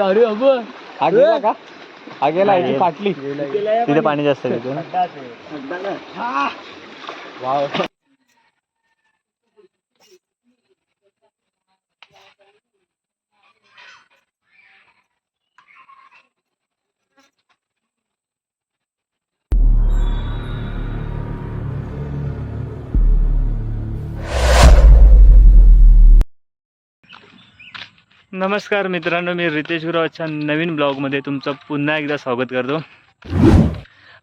अरे अबो गेला का? हा गेला याची फाटली. तिथे पाणी जास्त वाव. नमस्कार मित्रांनो मी रितेश गुरावच्या नवीन ब्लॉगमध्ये तुमचं पुन्हा एकदा स्वागत करतो.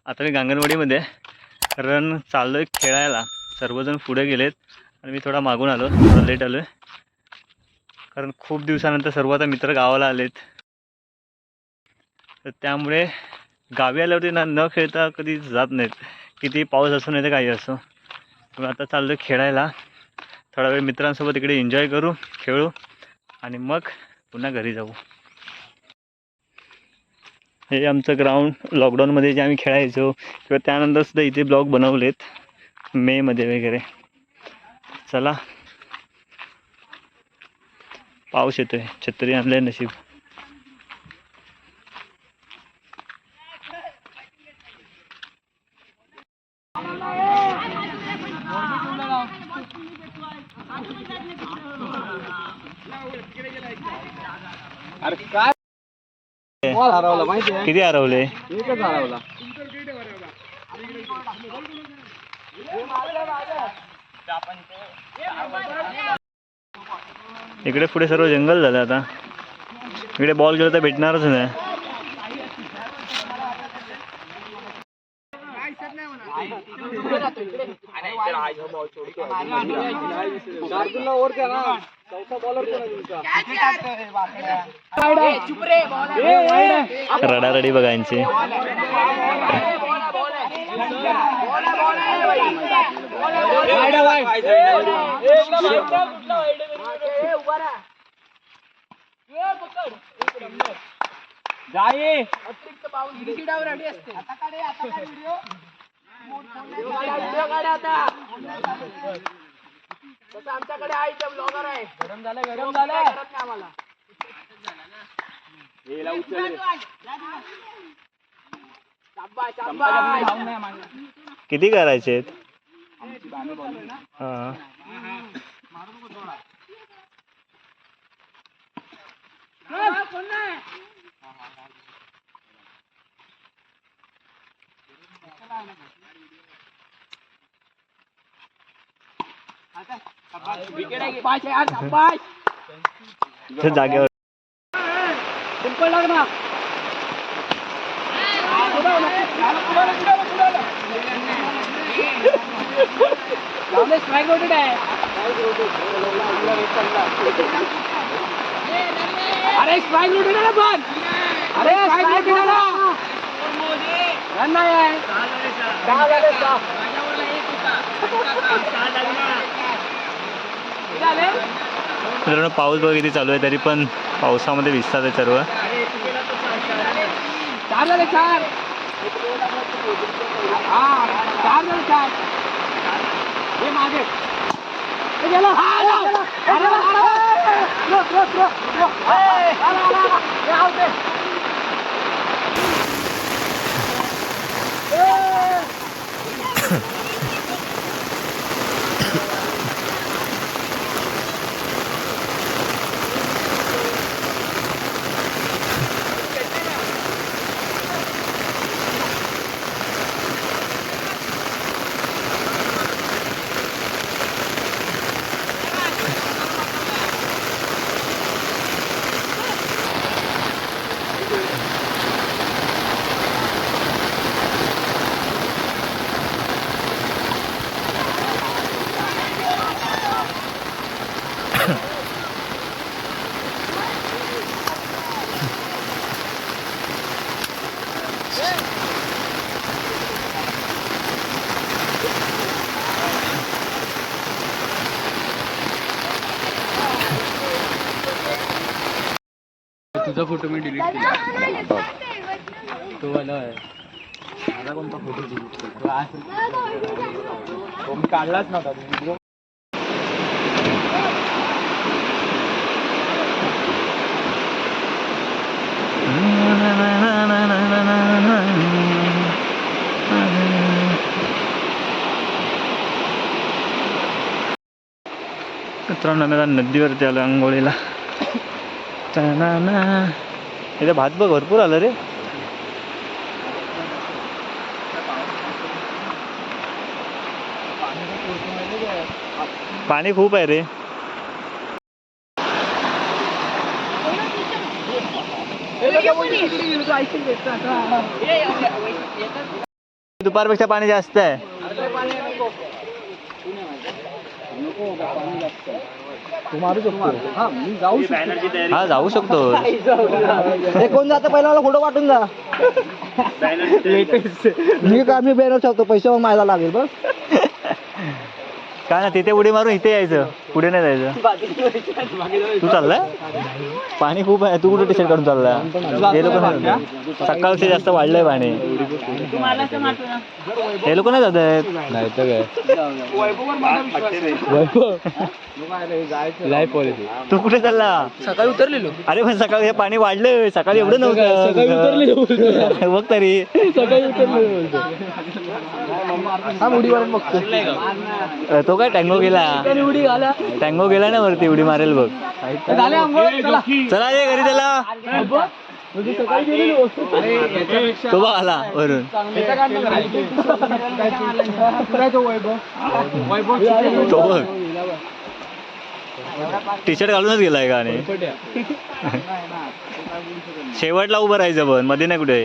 आता मी गांगणवाडीमध्ये रन कारण चाललो आहे खेळायला. सर्वजण पुढे गेलेत आणि मी थोडा मागून आलो थोडा लेट आलो आहे कारण खूप दिवसानंतर सर्व आता मित्र गावाला आलेत. तर त्यामुळे गावी आल्यावरती ना न खेळता कधी जात नाहीत. किती पाऊस असो नाही तर काही असो. पण आता चाललो आहे खेळायला. थोडा वेळ मित्रांसोबत इकडे एन्जॉय करू खेळू. आणि मग पुन्हा घरी जाऊ. हे आमचं ग्राउंड लॉकडाऊनमध्ये जे आम्ही खेळायचो किंवा त्यानंतर सुद्धा इथे ब्लॉग बनवलेत मेमध्ये वगैरे. चला. पाऊस येतोय छत्री आणलंय नशीब. बॉल हरवला माहिती आहे? किती हरवले? एकच हरवला. इकडे पुढे सर्व जंगल झालं आता. इकडे बॉल गेला तर भेटणारच नाही. शार्दूलला ओढते ना चौथा बॉलर कोण आहे तुमचा रडारडी बघा यांची जाई आमच्याकडे आहे ते ब्लॉगर आहे गरम झालं गरम झालं करत नाही आम्हाला किती करायचे आहेत? हां. यार, शाबास. त्या जागेवर सिंपल लाग ना लावले स्ट्राईक रोटेड आहे अरे स्ट्राईक रोटेड आहे ना पण अरे स्ट्राईक रोटेड आहे ना रन नाही आहे सहा झाले, सहा. मित्रांनो पाऊस बघ किती चालू आहे तरी पण पावसामध्ये विसतात आहे सर्व. तुझा फोटो मी डिलीट केला? तो वाला आहे. माझा कोणता फोटो डिलीट केला? तो मी काढलाच नव्हता व्हिडिओ मित्रांनो मी नदीवरती आलो आंघोळीला. ना इथे भात बघ भरपूर आलं रे. पाणी खूप आहे रे. दुपारपेक्षा पाणी जास्त आहे. तू मारू शकतो. हा मी जाऊ हा जाऊ शकतो. हे कोण जातं? पहिला मला फोटो पाठवून जा. मी का मी बॅनर ठेवतो पैसे मग माझा लागेल बस. काय ना तिथे उडी मारून इथे यायचं. पुढे नाही जायचं. तू चाललाय पाणी खूप आहे. तू कुठे टी शर्ट काढून चाललाय हे लोक नाही सकाळचे जास्त वाढलंय पाणी. हे लोक नाही जात आहेत. नाही तर काय? तू कुठे चालला? सकाळी उतरलेलो. अरे पण सकाळी हे पाणी वाढलं सकाळी एवढं सकाळी उतरलेलो. नव्हतं बघ तरी. सकाळी उतरलेलो हा उडीवर बघतो अ, तो काय टँगो गेला? उडी घाला. टँगो गेला ना वरती उडी मारेल बघ. चला. ये घरी त्याला म्हणजे याच्यापेक्षा तो बघ आला वरून. तो बघ. टी शर्ट घालूनच गेलाय का आणि? शेवटला उभं राहायचं पण मध्ये नाही कुठे.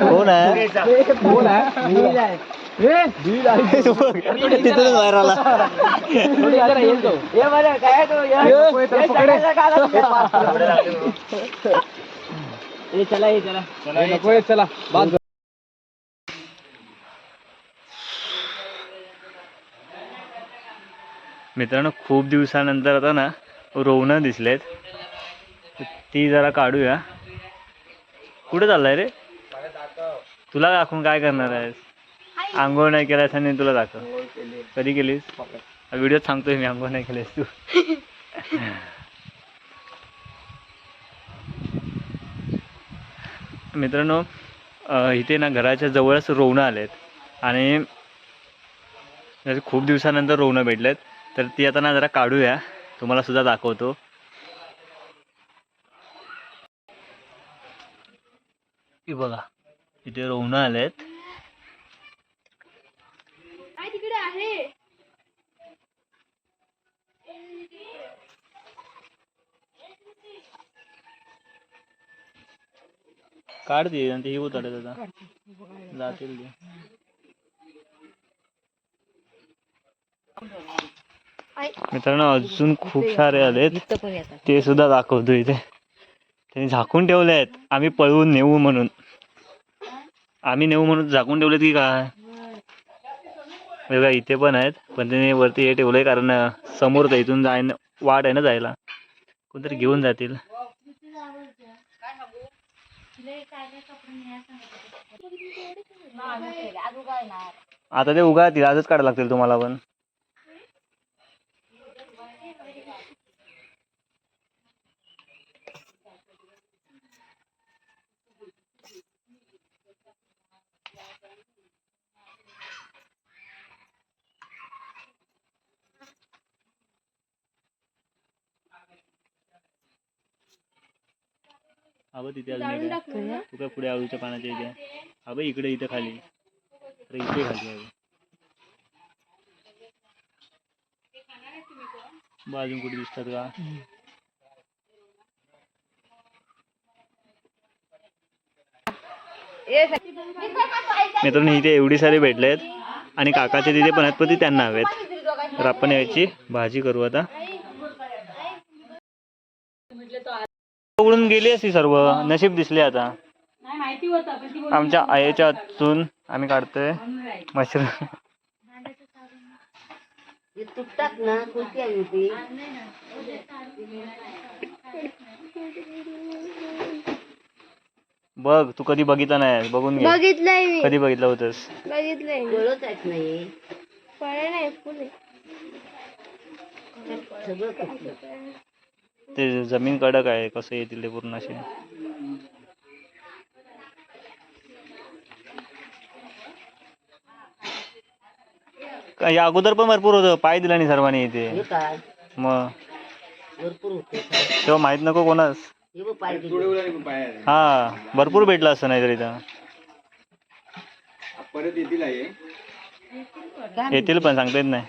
कोण आहे? तिथूनच बाहेर आला. ये चला ये चला हे, बाद. मित्रांनो खूप दिवसानंतर आता ना रोवणं दिसलेत. ती जरा काढूया. कुठे चाललाय रे? तुला दाखवून काय करणार आहेस? आंघोळ नाही केलास आणि तुला दाखव. कधी केलीस? व्हिडिओ सांगतोय मी आंघोळ नाही केलीस तू. मित्रांनो इथे ना घराच्या जवळच रोवणं आलेत. आणि खूप दिवसानंतर रोवणं भेटलेत तर ती आता ना जरा काढूया. तुम्हाला सुद्धा दाखवतो. ही बघा. इथे रोवणं आलेत तिकडे आहे. काढ दे आणि ते हे उतरत आता जातील ते. मित्रांनो अजून खूप सारे आलेत. ते सुद्धा दाखवतो इथे. त्यांनी झाकून ठेवले आहेत. आम्ही पळवून नेऊ म्हणून. आम्ही नेऊ म्हणून झाकून ठेवलेत की काय? बघा इथे पण आहेत पण त्यांनी वरती हे ठेवलंय कारण समोर तर इथून जाय वाट आहे ना जायला. कोणतरी घेऊन जातील. आता ते उगाळतील आजच काढायला लागतील तुम्हाला पण. बघ तिथे अजून. तू काय पुढे आळूच्या पानाच्या इथे. हा बघ इकडे इथे खाली. अरे इथे खाली आहे. बघ अजून कुठे दिसतात का? मित्रांनो इथे एवढी सारे भेटले आहेत आणि काकाचे तिथे पण आहेत पण ते त्यांना हवेत. तर आपण याची भाजी करू आता. उघडून गेली असती सर्व. नशीब दिसले आता. आमच्या आईच्या हातून आम्ही काढतोय. मशरूम हे तुटतात ना कोणती आहे ती. बघ तू कधी बघितलं नाही बघून घे. बघितलंय मी. कधी बघितलं होतंस. बघितलंय. आहेत नाही फळ नाही फुल. सगळं ते जमीन कडक आहे कसं येतील ते पूर्ण असे. या अगोदर पण भरपूर होतं. पाय दिला नाही सर्वांनी इथे. काय? मग भरपूर होते. तेव्हा माहीत नको कोणास. हे बघ पाय दिले. हा भरपूर भेटला असतं नाहीतर इथं. परत येतील आहे. काय येतील पण सांगता येत नाही.